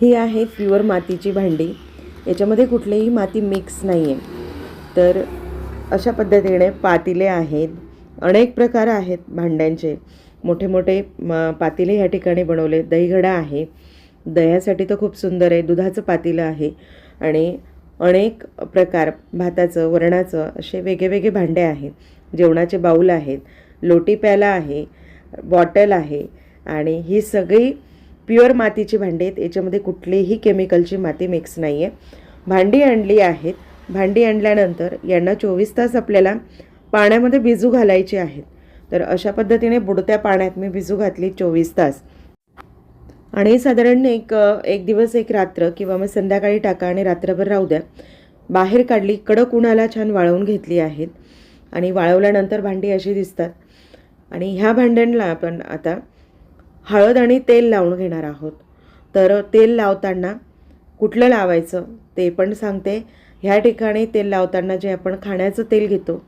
ही आहे प्युअर मातीची भांडी. याच्यामध्ये कुठलीही माती मिक्स नाही आहे तर अशा पद्धतीने पातिले आहेत. अनेक प्रकार आहेत भांड्यांचे. मोठे मोठे म पातिले ह्या ठिकाणी बनवले. दहीघडा आहे. दह्यासाठी तर खूप सुंदर आहे. दुधाचं पातिलं आहे. आणि अनेक प्रकार भाताचं वरणाचं असे वेगळेवेगळे भांडे आहेत. जेवणाचे बाऊल आहेत. लोटी प्याला आहे. बॉटल आहे. आणि ही सगळी प्युअर मातीची भांडी आहेत. याच्यामध्ये कुठलीही केमिकलची माती मिक्स नाही आहे भांडी आणली आहेत. भांडी आणल्यानंतर यांना चोवीस तास आपल्याला पाण्यामध्ये भिजू घालायची आहेत. तर अशा पद्धतीने बुडत्या पाण्यात मी भिजू घातली चोवीस तास. आणि साधारण एक एक दिवस एक रात्र किंवा मग संध्याकाळी टाका आणि रात्रभर राहू द्या. बाहेर काढली कडक उन्हाला छान वाळवून घेतली आहेत. आणि वाळवल्यानंतर भांडी अशी दिसतात. आणि ह्या भांड्यांना आपण आता हळद आणि तेल लावून घेणार आहोत. तर तेल लावताना कुठलं लावायचं ते पण सांगते. ह्या ठिकाणी तेल लावताना जे आपण खाण्याचं तेल घेतो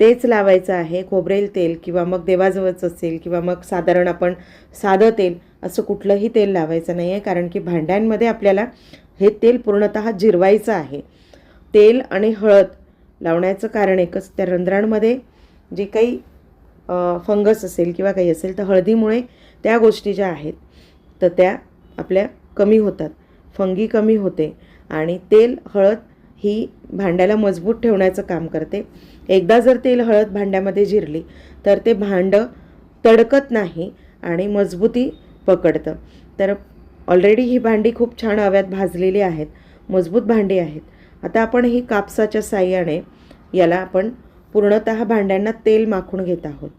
तेच लावायचं आहे. खोबरेल तेल किंवा मग देवाजवळचं असेल किंवा मग साधारण आपण साधं तेल असं कुठलंही तेल लावायचं नाही आहे कारण की भांड्यांमध्ये आपल्याला हे तेल पूर्णतः जिरवायचं आहे. तेल आणि हळद लावण्याचं कारण एकच त्या रंध्रांमध्ये जे काही फंगस असेल किंवा काही असेल तर हळदीमुळे त्या गोष्टी ज्या आहेत तर त्या आपल्या कमी होतात. फंगी कमी होते आणि तेल हळद ही भांड्याला मजबूत ठेवण्याचं काम करते. एकदा जर तेल हळद भांड्यामध्ये जिरली तर ते भांडं तडकत नाही आणि मजबूती पकडतं. तर ऑलरेडी ही भांडी खूप छान हव्यात भाजलेली आहेत मजबूत भांडी आहेत. आता आपण ही कापसाच्या साह्याने याला आपण पूर्णतः भांड्यांना तेल माखून घेत आहोत.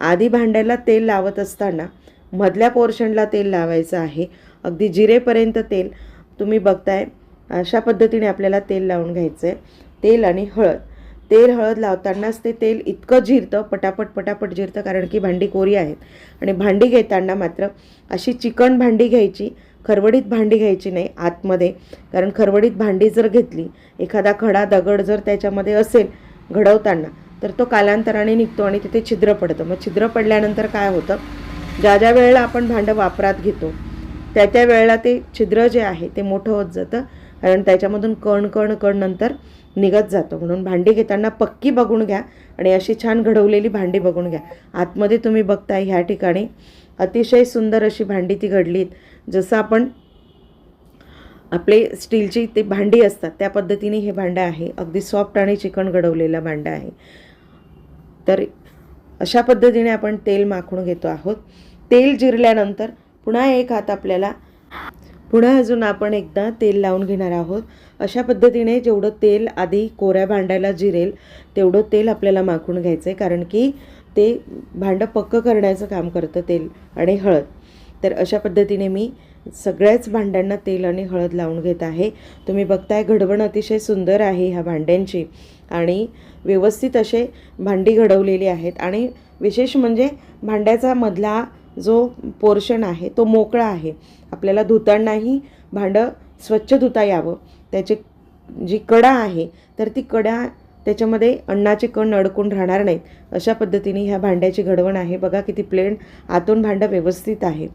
आधी भांड्याला तेल लावत असताना मधल्या पोर्शनला तेल लावायचं आहे. अगदी जिरेपर्यंत तेल तुम्ही बघताय अशा पद्धतीने आपल्याला तेल लावून घ्यायचं आहे तेल आणि हळद. तेल हळद लावतानाच ते तेल इतकं जिरतं पटापट पटापट जिरतं कारण की भांडी कोरी आहेत. आणि भांडी घेताना मात्र अशी चिकन भांडी घ्यायची खरवडीत भांडी घ्यायची नाही आतमध्ये. कारण खरवडीत भांडी जर घेतली एखादा खडा दगड जर त्याच्यामध्ये असेल घडवताना. तर तो कालांतराने निघतो आणि तिथे छिद्र पडतं. मग छिद्र पडल्यानंतर काय होतं? ज्या ज्या वेळेला आपण भांडं वापरात घेतो त्या त्या वेळेला ते छिद्र जे आहे ते मोठं होत जातं. कारण त्याच्यामधून कण कण कण नंतर निघत जातो. म्हणून भांडी घेताना पक्की बघून घ्या आणि अशी छान घडवलेली भांडी बघून घ्या. आतमध्ये तुम्ही बघताय ह्या ठिकाणी अतिशय सुंदर अशी भांडी ती घडलीत. जसं आपण आपले स्टीलची ते भांडी असतात त्या पद्धतीने हे भांडं आहे. अगदी सॉफ्ट आणि चिकन घडवलेलं भांडं आहे. तर अशा पद्धतीने आपण तेल माखून घेतो आहोत. तेल जिरल्यानंतर पुन्हा एक हात आपल्याला पुन्हा अजून आपण एकदा तेल लावून घेणार आहोत. अशा पद्धतीने जेवढं तेल आधी कोऱ्या भांड्याला जिरेल तेवढं तेल आपल्याला माखून घ्यायचं आहे कारण की ते भांडं पक्कं करण्याचं काम करतं तेल आणि हळद. तर अशा पद्धतीने मी सगळ्याच भांड्यांना तेल आणि हळद लावून घेत आहे. तुम्ही बघताय घडवण अतिशय सुंदर आहे ह्या भांड्यांची. आणि व्यवस्थित असे भांडी घडवलेली आहेत. आणि विशेष म्हणजे भांड्याचा मधला जो पोर्शन आहे तो मोकळा आहे. आपल्याला धुतानाही भांडं स्वच्छ धुता यावं. त्याची जी कडा आहे तर ती कडा त्याच्यामध्ये अन्नाचे कण अडकून राहणार नाहीत. अशा पद्धतीने ह्या भांड्याची घडवण आहे. बघा किती प्लेन आतून भांडं व्यवस्थित आहे.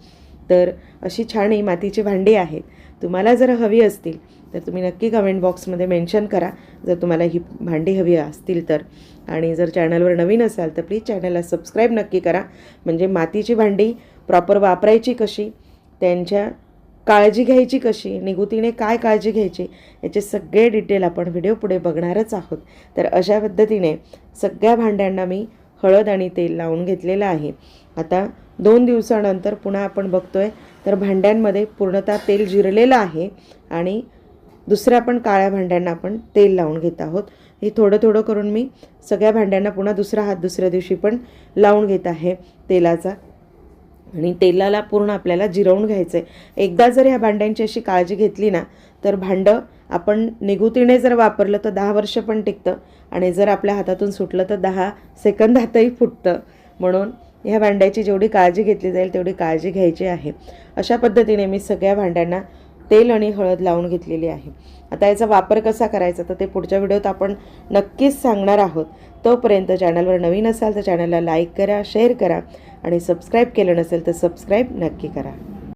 तर अशी छान ही मातीची भांडी आहेत. तुम्हाला जर हवी असतील तर तुम्ही नक्की कमेंट बॉक्समध्ये मेन्शन करा. जर तुम्हाला ही भांडी हवी असतील तर. आणि जर चॅनलवर नवीन असाल तर प्लीज चॅनलला सबस्क्राईब नक्की करा. म्हणजे मातीची भांडी प्रॉपर वापरायची कशी त्यांच्या काळजी घ्यायची कशी निगुतीने काय काळजी घ्यायची याचे सगळे डिटेल आपण व्हिडिओ पुढे बघणारच आहोत. तर अशा पद्धतीने सगळ्या भांड्यांना मी हळद आणि तेल लावून घेतलेलं आहे. आता दोन दिवसानंतर पुन्हा आपण बघतोय. तर भांड्यांमध्ये पूर्णतः तेल जिरलेलं आहे आणि दुसऱ्या पण काळ्या भांड्यांना आपण तेल लावून घेत आहोत. हे थोडं थोडं करून मी सगळ्या भांड्यांना पुन्हा दुसरा हात दुसऱ्या दिवशी पण लावून घेत आहे तेलाचा. आणि तेलाला पूर्ण आपल्याला जिरवून घ्यायचं आहे एकदा जर ह्या भांड्यांची अशी काळजी घेतली ना तर भांडं आपण निगुतीने जर वापरलं तर दहा वर्ष पण टिकतं आणि जर आपल्या हातातून सुटलं तर दहा सेकंदातही फुटतं. म्हणून ह्या भांड्याची जेवढी काळजी घेतली जाईल तेवढी काळजी घ्यायची आहे. अशा पद्धतीने मी सगळ्या भांड्यांना तेल आणि हळद लावून घेतलेली आहे. आता याचा वापर कसा करायचा तर ते पुढच्या व्हिडिओत आपण नक्कीच सांगणार आहोत. तोपर्यंत चॅनलवर नवीन असाल तर चॅनलला लाईक करा शेअर करा आणि सबस्क्राईब केलं नसेल तर सबस्क्राईब नक्की करा.